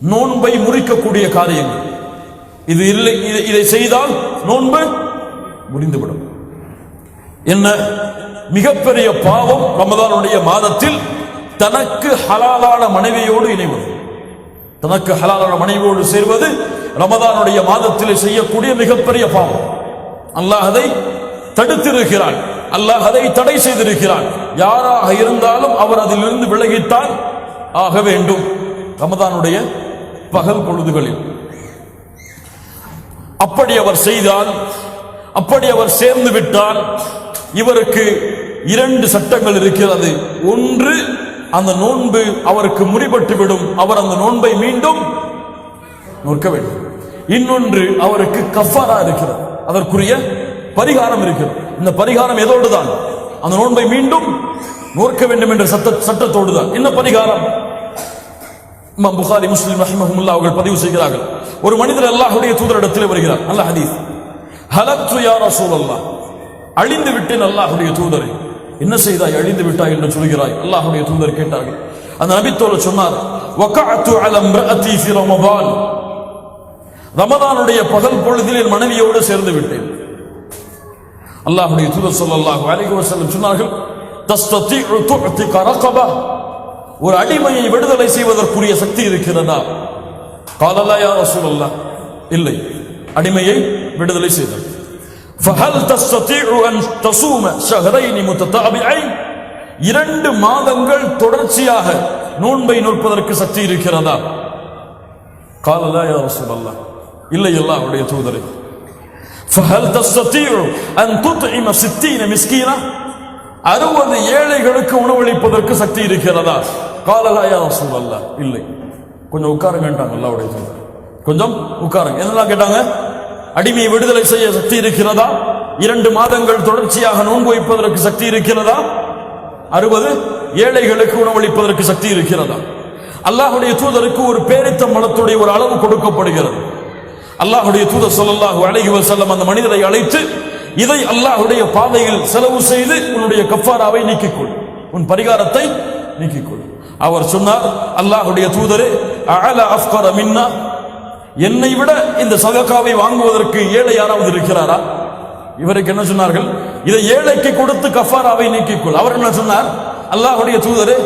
நோன்பை முறிக்கக்கூடிய காரியங்கள். இது இல்லை இதை செய்தால் நோன்பு முடிந்துவிடும். என்ன? மிகப்பெரிய பாவம் ரமதானுடைய மாதத்தில் தனக்கு ஹலாலான மனைவியோடு இணைவது. தனக்கு ஹலாலான மனைவியோடு சேர்வது ரமதானுடைய மாதத்தில் செய்யக்கூடிய மிகப்பெரிய பாவம். அல்லாஹ் அதை தடுத்திருக்கிறான். அல்லாஹ் அதை தடை செய்திருக்கிறான். யாராக இருந்தாலும் அவர் அதிலிருந்து விலகித்தான் ஆக வேண்டும். ரமதானுடைய பகல் பொழுதுகளில். அப்படி அவர் செய்தால் அப்படி அவர் சேர்ந்து விட்டால் இவருக்கு இரண்டு சட்டங்கள் இருக்கிறது. ஒன்று அந்த நோன்பு அவருக்கு முறிபட்டு விடும் அவர் அந்த நோன்பை மீண்டும் நோக்க வேண்டும். இன்னொன்று அவருக்கு கஃபாரா இருக்கிறது. அதற்குரிய பரிகாரம் இருக்கிறது. இந்த பரிகாரம் எதோடு தான் அந்த நோன்பை மீண்டும் நோக்க வேண்டும் என்ற சட்ட சட்டத்தோடு தான் என்ன பரிகாரம்? இமாம் புகாரி முஸ்லிம் ரஹிமஹுல்லா அவர்கள் பதிவு செய்கிறார்கள். ஒரு மனிதர் அல்லாஹுடைய தூதரிடத்தில் வருகிறார். அல்ல ஹதீஸ். ஹலக்து யா ரசூலல்லாஹ். அழிந்து விட்டேன் அல்லாஹுடைய தூதரை. என்ன செய்தாய்? அழிந்து விட்டாய்? என்று சொல்கிறாய். அல்லாஹுடைய தூதர் கேட்டார்கள். அந்த நபித்தோடு சொன்னார் வகஅத்து அல இம்ரஅதி ஃபி ரமதான். ரமதானுடைய பகல் பொழுதில் என் மனைவியோடு சேர்ந்து விட்டேன். அல்லாஹுடைய தூதர் ஸல்லல்லாஹு அலைஹி வஸல்லம் சொன்னார்கள் தஸ்ததீஉ துஅதிக கரகபா ஒரு அடிமையை விடுதலை செய்வதற்குரிய சக்தி இருக்கிறதா காலலா யா ரசூலல்லாஹ் இல்லை அடிமையை விடுதலை செய்தார் فهل تستطيع أن تصوم شهرين متتابعين இரண்டு மாதங்கள் தொடர்ச்சியாக நோன்பை நோற்பதற்கு சக்தி இருக்கிறதா காலலா யா ரசூலல்லாஹ் இல்லை அல்லாஹ்வுடைய தூதரே فهل تستطيع أن تطعم ستين مسكينة அறுபது ஏழைகளுக்கு உணவளிப்பதற்கு சக்தி இருக்கிறதா? காலலா சூழல்ல இல்லை. கொஞ்சம் உட்காருங்கன்றாங்க அல்லாவுடைய தூதர். கொஞ்சம் உட்காருங்க. என்னெல்லாம் கேட்டாங்க? அடிமையை விடுதலை செய்ய சக்தி இருக்கிறதா? இரண்டு மாதங்கள் தொடர்ச்சியாக நோன்பு வைப்பதற்கு சக்தி இருக்கிறதா? அறுபது ஏழைகளுக்கு உணவளிப்பதற்கு சக்தி இருக்கிறதா? அல்லாஹுடைய தூதருக்கு ஒரு பேரித்த மலத்துடைய ஒரு அளவு கொடுக்கப்படுகிறது. அல்லாஹுடைய தூதர் சொல்லல்லாஹு அலைஹி செல்லம் அந்த மனிதரை அழைத்து இதை அல்லாஹுடைய பாதையில் செலவு செய்து உன்னுடைய கஃபாராவை நீக்கிக்கொள். உன் பரிகாரத்தை நீக்கிக்கொள். அவர் சொன்னார் அல்லாஹுடைய தூதரே அஅல அஃப்கர மின்னா? என்னை விட இந்த சதக்காவை வாங்குவதற்கு ஏழை யாராவது இருக்கிறாரா? இவருக்கு என்ன சொன்னார்கள்? இதை ஏழைக்கு கொடுத்து கஃபாராவை நீக்கிக்கொள். அவர் என்ன சொன்னார்? அல்லாஹுடைய தூதரே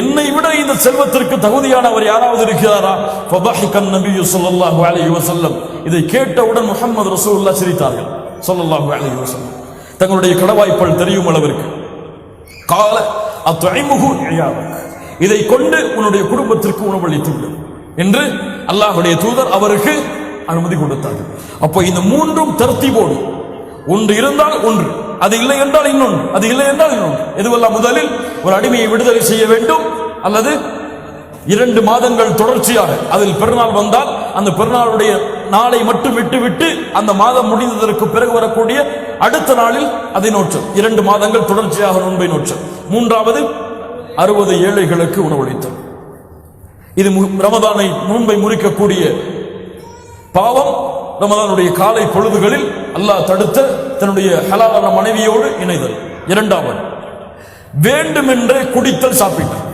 என்னை விட இந்த செல்வத்திற்கு தகுதியானவர் யாராவது இருக்கிறாரா? ஃபதஹிகன் நபியு ஸல்லல்லாஹு அலைஹி வஸல்லம். இதை கேட்டவுடன் முஹம்மது ரசூலுல்லாஹ் சிரித்தார்கள். சொல்லல்லாஹு அலி வசல்லம் தங்களுடைய கடவாய்ப்பல் தெரியும் அளவிற்கு. கால அத்துஐமுகு இதை கொண்டு உன்னுடைய குடும்பத்திற்கு உணவளித்து விடும் என்று அல்லாஹுடைய தூதர் அவருக்கு அனுமதி கொடுத்தார்கள் அப்போ இந்த மூன்றும் தர்த்தீபோடு. ஒன்று இருந்தால் ஒன்று. அது இல்லை என்றால் இன்னொன்று. அது இல்லை என்றால் இன்னொன்று. எதுவெல்லாம் முதலில்? ஒரு அடிமையை விடுதலை செய்ய வேண்டும் அல்லது இரண்டு மாதங்கள் தொடர்ச்சியாக அதில் பெருநாள் வந்தால் அந்த பெருநாளுடைய நாளை மட்டும் விட்டுவிட்டு அந்த மாதம் முடிந்ததற்கு பிறகு வரக்கூடிய அடுத்த நாளில் அதை நோற்று. இரண்டு மாதங்கள் தொடர்ச்சியாக நோன்பை நோற்று. மூன்றாவது அறுபது ஏழைகளுக்கு உணவளித்தல். இது மு- ரமதானை நோன்பை முறிக்கக்கூடிய பாவம் ரமதானுடைய காலை பொழுதுகளில் அல்லாஹ் தடுத்த தன்னுடைய ஹலாலான மனைவியோடு இணைதல். இரண்டாவது வேண்டுமென்றே குடித்தல் சாப்பிட்டார்.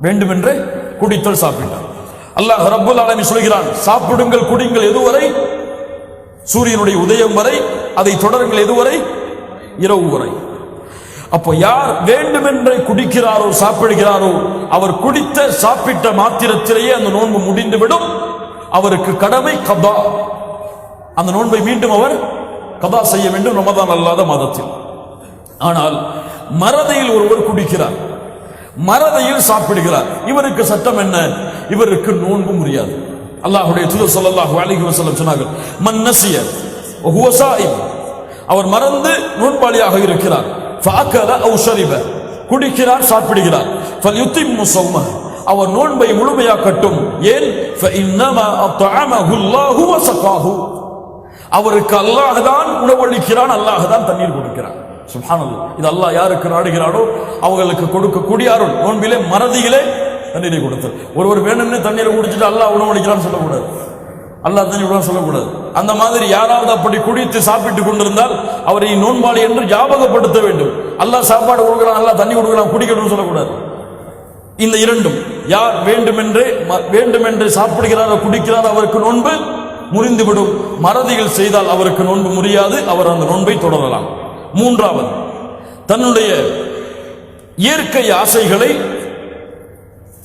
வேண்டுமென்றே குடித்தல் சாப்பிட்டார். அல்லாஹ் ரப்புல் ஆலமி சொல்கிறான் சாப்பிடுங்கள் குடிங்கள் எதுவரை? சூரியனுடைய உதயம் வரை அதை தொடருங்கள் எதுவரை? இரவு வரை. அப்போ யார் வேண்டுமென்றே குடிக்கிறாரோ சாப்பிடுகிறாரோ அவர் குடித்த சாப்பிட்ட மாத்திரத்திலேயே அந்த நோன்பு முடிந்துவிடும். அவருக்கு கடமை கதா. அந்த நோன்பை மீண்டும் அவர் கதா செய்ய வேண்டும் ரமதான் அல்லாத மாதத்தில். ஆனால் மறதையில் ஒருவர் குடிக்கிறார். மறதையில் சாப்பிடுகிறார். இவருக்கு சட்டம் என்ன? இவருக்கு நோன்பு முடியாது. அல்லாஹுடைய தூதர் சொல்லல்லாஹு அலிஹி வசல்லம் சொன்னார்கள் மன்னசிய அவர் மறந்து நோன்பாளியாக இருக்கிறார். ஃபஅகல அவு குடிக்கிறார் சாப்பிடுகிறார். ஃபல்யுத்திம்மு ஸௌமஹ அவர் நோன்பை முழுமையாக்கட்டும். ஏன்? அவருக்கு அல்லாஹ் தான் உணவளிக்கிறான் அல்லாஹ் தான் தண்ணீர் கொடுக்கிறான். சுபானது இது அல்லாஹ் யாருக்கு நாடுகிறானோ அவங்களுக்கு கொடுக்கக்கூடிய அருள். நோன்பிலே மறதியிலே தண்ணீரை கொடுத்தல் ஒருவர் வேணும்னு தண்ணீரை குடிச்சிட்டு அல்லாஹ் உணவளிக்கிறான்னு சொல்லக்கூடாது. அல்லாஹ் தண்ணி விட சொல்லக்கூடாது. அந்த மாதிரி யாராவது அப்படி குடித்து சாப்பிட்டு கொண்டிருந்தால் அவரை நோன்பாளி என்று ஞாபகப்படுத்த வேண்டும். அல்லாஹ் சாப்பாடு கொடுக்குறான் அல்லாஹ் தண்ணி கொடுக்குறான் குடிக்கணும்னு சொல்லக்கூடாது. இந்த இரண்டும் யார் வேண்டுமென்றே ம- வேண்டுமென்றே சாப்பிடுகிறாரோ குடிக்கிறார் அவருக்கு நோன்பு முறிந்துவிடும். மறதியில் செய்தால் அவருக்கு நோன்பு முறியாது. அவர் அந்த நோன்பை தொடரலாம். மூன்றாவது தன்னுடைய இயற்கை ஆசைகளை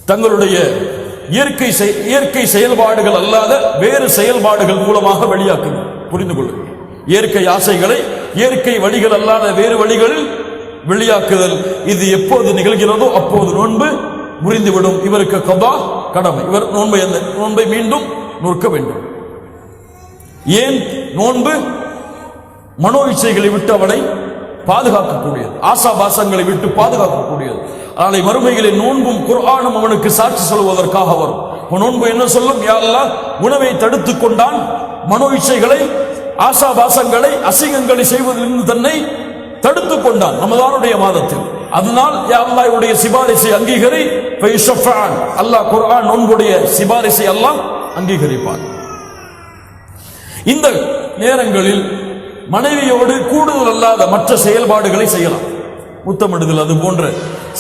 தங்களுடைய இயற்கை செய்- இயற்கை செயல்பாடுகள் அல்லாத வேறு செயல்பாடுகள் மூலமாக வெளியாக்குங்க புரிந்து கொள்ளுங்கள். இயற்கை ஆசைகளை இயற்கை வழிகள் அல்லாத வேறு வழிகளில் வெளியாக்குதல் இது எப்போது நிகழ்கிறதோ அப்போது நோன்பு முறிந்துவிடும். இவருக்கு கபா கடமை. இவர் நோன்பை அந்த நோன்பை மீண்டும் நோக்க வேண்டும். ஏன்? நோன்பு மனோ இச்சைகளை விட்டு அவனை பாதுகாக்கக்கூடியது. ஆசாபாசங்களை விட்டு பாதுகாக்கக்கூடியது. நாளை மறுமைகளை நோன்பும் குர்ஆனும் அவனுக்கு சாட்சி சொல்வதற்காக வரும். நோன்பு என்ன சொல்லும்? யாரெல்லாம் உணவை தடுத்துக் கொண்டான். மனோ இச்சைகளை ஆசாபாசங்களை அசிங்கங்களை செய்வதிலிருந்து தன்னை தடுத்துக் கொண்டான் ரமதானுடைய மாதத்தில். அதனால் அல்லாஹ்வுடைய இவருடைய சிபாரிசை அங்கீகரி ஃபைஷஃபான். அல்லாஹ் குர்ஆன் நோன்புடைய சிபாரிசை அல்லாஹ் அங்கீகரிப்பான். இந்த நேரங்களில் மனைவியோடு கூடுதல் அல்லாத மற்ற செயல்பாடுகளை செய்யலாம். முத்தமிடுதல் அது போன்ற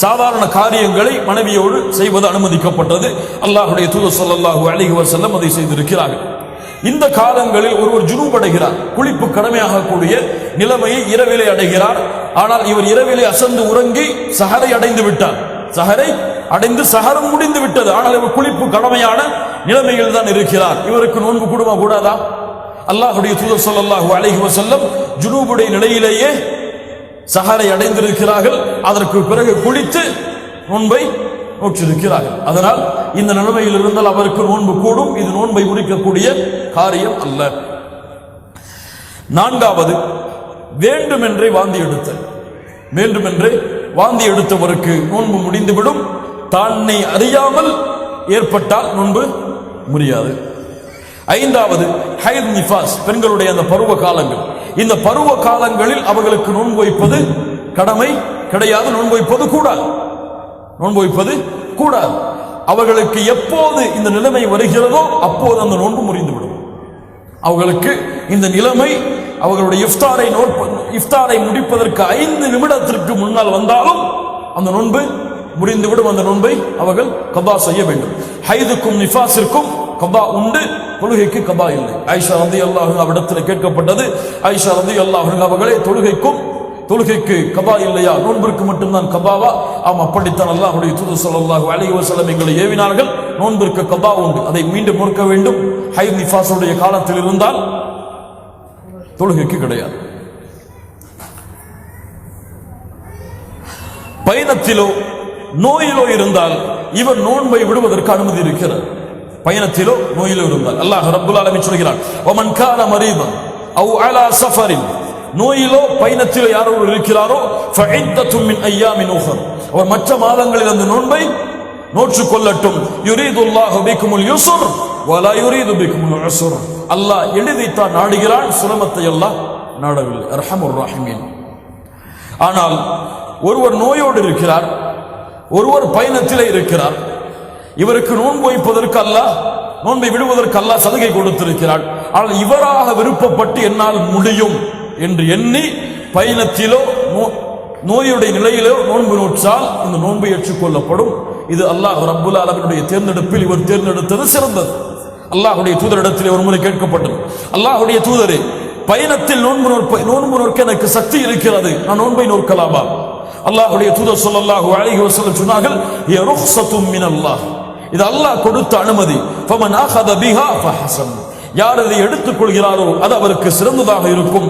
சாதாரண காரியங்களை மனைவியோடு செய்வது அனுமதிக்கப்பட்டது. அல்லாஹுடைய தூதர் ஸல்லல்லாஹு அலைஹி வஸல்லம் அதை செய்திருக்கிறார்கள். இந்த காலங்களில் ஒருவர் ஜுனூபடைகிறார் குளிப்பு கடமையாகக்கூடிய நிலைமையை இரவிலே அடைகிறார். ஆனால் இவர் இரவிலே அசந்து உறங்கி சஹரை அடைந்து விட்டார். சஹரை அடைந்து சஹரம் முடிந்து விட்டது. ஆனால் இவர் குளிப்பு கடமையான நிலைமையில் தான் இருக்கிறார். இவருக்கு நோன்பு கூடுமா கூடாதா? அல்லாஹுடைய தூதர் சொல்லல்லாஹு அழகி வசல்லம் ஜுனூபுடைய நிலையிலேயே சஹாரை அடைந்திருக்கிறார்கள். அதற்கு பிறகு குளித்து நோன்பை நோற்றிருக்கிறார்கள். அதனால் இந்த நிலைமையில் இருந்தால் அவருக்கு நோன்பு கூடும். இது நோன்பை முடிக்கக்கூடிய காரியம் அல்ல. நான்காவது வேண்டுமென்றே வாந்தி எடுத்தல். வேண்டுமென்றே வாந்தி எடுத்தவருக்கு நோன்பு முடிந்துவிடும். தன்னை அறியாமல் ஏற்பட்டால் நோன்பு முடியாது. ஐந்தாவது ஹைத் நிஃபாஸ் பெண்களுடைய அந்த பருவ காலங்கள் இந்த பருவ காலங்களில் அவர்களுக்கு நோன்பு வைப்பது கடமை கிடையாது நோன்பு வைப்பது கூடாது. நோன்பு வைப்பது கூடாது. அவர்களுக்கு எப்போது இந்த நிலைமை வருகிறதோ அப்போது அந்த நோன்பு முறிந்துவிடும். அவர்களுக்கு இந்த நிலைமை அவர்களுடைய இஃப்தாரை நோற்ப இஃப்தாரை முடிப்பதற்கு ஐந்து நிமிடத்திற்கு முன்னால் வந்தாலும் அந்த நோன்பு முடிந்துவிடும் அந்த நோன்பை அவர்கள் கபா செய்ய வேண்டும். ஹைதுக்கும் நிஃபாஸிற்கும் கபா உண்டு. தொழுகைக்கு கபா இல்லை. ஐஷா ரந்தி அல்லாஹ் அவிடத்தில் கேட்கப்பட்டது. ஐஷா ரந்தி அல்லாஹ் அவர்களே தொழுகைக்கும் தொழுகைக்கு கபா இல்லையா? நோன்பிற்கு மட்டும்தான் கபாவா? ஆம் அப்படித்தான் அல்லாஹுடைய தூது ஸல்லல்லாஹு அலி வசலம் எங்களை ஏவினார்கள். நோன்பிற்கு கபா உண்டு. அதை மீண்டும் நோக்க வேண்டும். ஹை நிஃபாசுடைய காலத்தில் இருந்தால் தொழுகைக்கு கிடையாது. பயணத்திலோ நோயிலோ இருந்தால் இவர் நோன்பை விடுவதற்கு அனுமதி இருக்கிறார். பயணத்திலோ நோயிலோ இருந்தார் அல்லாஹ் ரப்புல் ஆலமி சொல்கிறான். ஒமன் கான மரீதன் அவ் அலா சஃபரின். நோயிலோ பயணத்திலோ யாரோ இருக்கிறாரோ ஃபஇத்தத்தும் மின் ஐயாமின் உஹர். அவர் மற்ற மாதங்களில் அந்த நோன்பை நோற்றுக் கொள்ளட்டும் யுரீதுல்லாஹு பிக்குமுல் யுஸ்ர் வலா யுரீது பிக்குமுல் உஸ்ர் அல்லாஹ் எளிதைத்தான் நாடுகிறான் சிரமத்தை அல்லாஹ் நாடவில்லை. அர்ஹமுர் ராஹிமீன். ஆனால் ஒருவர் நோயோடு இருக்கிறார் ஒருவர் பயணத்திலே இருக்கிறார் இவருக்கு நோன்பு வைப்பதற்கு அல்லாஹ் நோன்பை விடுவதற்கு அல்லாஹ் சலுகை கொடுத்திருக்கிறார் ஆனால் இவராக விருப்பப்பட்டு என்னால் முடியும் என்று எண்ணி பயணத்திலோ நோ- நோயுடைய நிலையிலோ நோன்பு நோற்றால் இந்த நோன்பு ஏற்றுக்கொள்ளப்படும். இது அல்லாஹ் ரப்புல் ஆலமினுடைய தேர்ந்தெடுப்பில் இவர் தேர்ந்தெடுத்தது சிறந்தது. அல்லாஹுடைய தூதரிடத்தில் ஒரு முறை கேட்கப்பட்டது. அல்லாஹுடைய தூதரே பயணத்தில் நோன்பு நோற்ப நோன்பு நோக்க எனக்கு சக்தி இருக்கிறது. நான் நோன்பை நோக்கலாமா அல்லாஹுடைய தூதர் சொல்லல்லாஹு அழகி வஸல்லம் சொன்னார்கள் "ஹிய ருக்ஸத்தும் மினல்லாஹ்." இது அல்லாஹ் கொடுத்த அனுமதி. யார் இதை எடுத்துக் கொள்கிறாரோ அது அவருக்கு சிறந்ததாக இருக்கும்.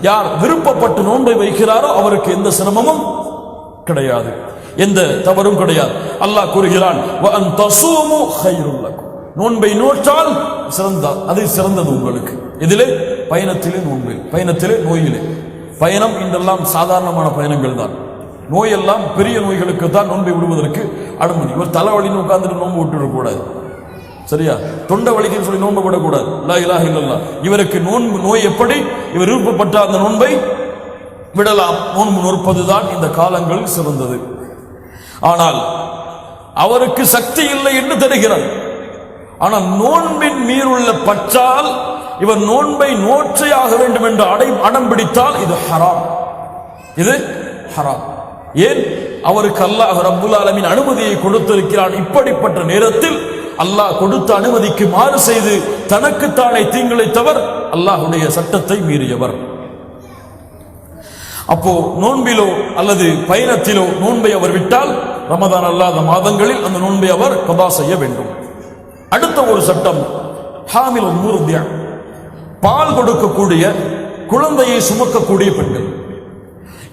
யார் விருப்பப்பட்டு நோன்பை வைக்கிறாரோ அவருக்கு எந்த சிரமமும் கிடையாது. எந்த தவறும் கிடையாது. அல்லாஹ் கூறுகிறான் நோன்பை நோற்றால் சிறந்த அது சிறந்தது உங்களுக்கு. இதிலே பயணத்திலே நோன்பில் பயணத்திலே நோயிலே. பயணம் இன்றெல்லாம் சாதாரணமான பயணங்கள் தான். நோயெல்லாம் பெரிய நோய்களுக்கு தான் நோன்பை விடுவதற்கு அனுமதி. இவர் தலைவலின்னு உட்கார்ந்துட்டு நோன்பு விட்டுவிடக்கூடாது சரியா? தொண்டை வலிக்குன்னு சொல்லி நோன்பு விடக்கூடாது லா இலாஹ இவருக்கு நோன்பு நோய் எப்படி? இவர் விருப்பப்பட்ட அந்த நோன்பை விடலாம். நோன்பு நோற்பதுதான் இந்த காலங்களில் சிறந்தது. ஆனால் அவருக்கு சக்தி இல்லை என்று தருகிறார் ஆனால் நோன்பின் மீறுள்ள பற்றால் இவர் நோன்பை நோற்றையாக வேண்டும் என்று அடை அடம் பிடித்தால் இது ஹராம். இது ஹராம். ஏன்? அவருக்கு அல்லாஹ் ரப்புல் ஆலமின் அனுமதியை கொடுத்திருக்கிறான். இப்படிப்பட்ட நேரத்தில் அல்லாஹ் கொடுத்த அனுமதிக்கு மாறு செய்து தனக்குத்தானே தீங்கிழைத்தவர் அல்லாஹுடைய சட்டத்தை மீறியவர். அப்போ நோன்பிலோ அல்லது பயணத்திலோ நோன்பை அவர் விட்டால் ரமதான் அல்லாத மாதங்களில் அந்த நோன்பை அவர் கதா செய்ய வேண்டும். அடுத்த ஒரு சட்டம் ஹாமில் பால் கொடுக்கக்கூடிய குழந்தையை சுமக்கக்கூடிய பெண்கள்.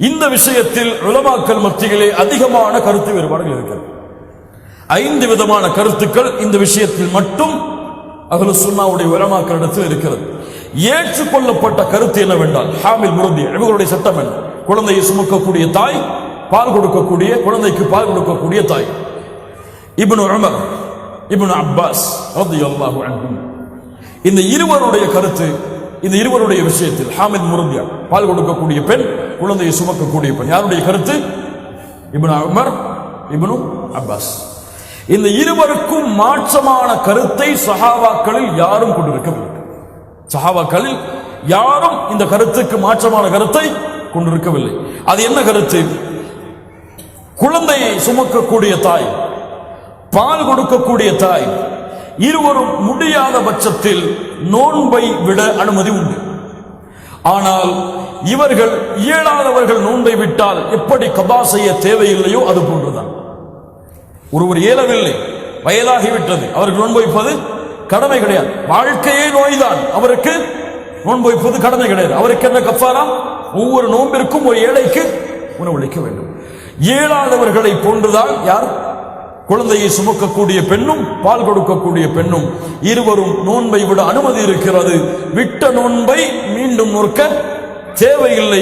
இந்த விஷயத்தில் உலமாக்கல் மத்தியிலே அதிகமான கருத்து வேறுபாடுகள் இருக்கிறது. ஐந்து விதமான கருத்துக்கள் இந்த விஷயத்தில் மட்டும் அகலு சுன்னாவுடைய உலமாக்களிடத்தில் இருக்கிறது. ஏற்றுக்கொள்ளப்பட்ட கருத்து என்னவென்றால் ஹாமில் முருந்தி இவர்களுடைய சட்டம் என்ன? குழந்தையை சுமக்கக்கூடிய தாய் பால் கொடுக்கக்கூடிய குழந்தைக்கு பால் கொடுக்கக்கூடிய தாய். இப்னு உமர் இப்னு அப்பாஸ் இந்த இருவருடைய கருத்து இந்த இருவருடைய விஷயத்தில் ஹாமித் முருந்தியா பால் கொடுக்கக்கூடிய பெண் குழந்தையை சுமக்கக்கூடிய பெண் யாருடைய கருத்து? Ibn Umar Ibn Abbas. இந்த இருவருக்கும் மாற்றமான கருத்தை சஹாவாக்களில் யாரும் கொண்டிருக்கவில்லை. சஹாவாக்களில் யாரும் இந்த கருத்துக்கு மாற்றமான கருத்தை கொண்டிருக்கவில்லை. அது என்ன கருத்து? குழந்தையை சுமக்கக்கூடிய தாய் பால் கொடுக்கக்கூடிய தாய் இருவரும் முடியாத பட்சத்தில் நோன்பை விட அனுமதி உண்டு. ஆனால் இவர்கள் இயலாதவர்கள் நோன்பை விட்டால் எப்படி கபா செய்ய தேவையில்லையோ அது போன்றுதான். ஒருவர் இயலவில்லை வயதாகிவிட்டது அவருக்கு நோன்பு வைப்பது கடமை கிடையாது. வாழ்க்கையே நோய்தான் அவருக்கு நோன்பு வைப்பது கடமை கிடையாது. அவருக்கு என்ன கஃபாரா? ஒவ்வொரு நோன்பிற்கும் ஒரு ஏழைக்கு உணவளிக்க வேண்டும். இயலாதவர்களை போன்றுதான் யார்? குழந்தையை சுமக்கக்கூடிய பெண்ணும் பால் கொடுக்கக்கூடிய பெண்ணும் இருவரும் நோன்பை விட அனுமதி இருக்கிறது. விட்ட நோன்பை மீண்டும் நோக்க தேவையில்லை.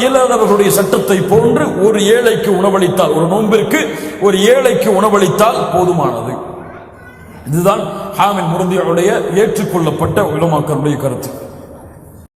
இயலாதவர்களுடைய சட்டத்தை போன்று ஒரு ஏழைக்கு உணவளித்தால் ஒரு நோன்பிற்கு ஒரு ஏழைக்கு உணவளித்தால் போதுமானது. இதுதான் ஹாமின் முருந்தியுடைய ஏற்றுக்கொள்ளப்பட்ட உலமாக்கருடைய கருத்து.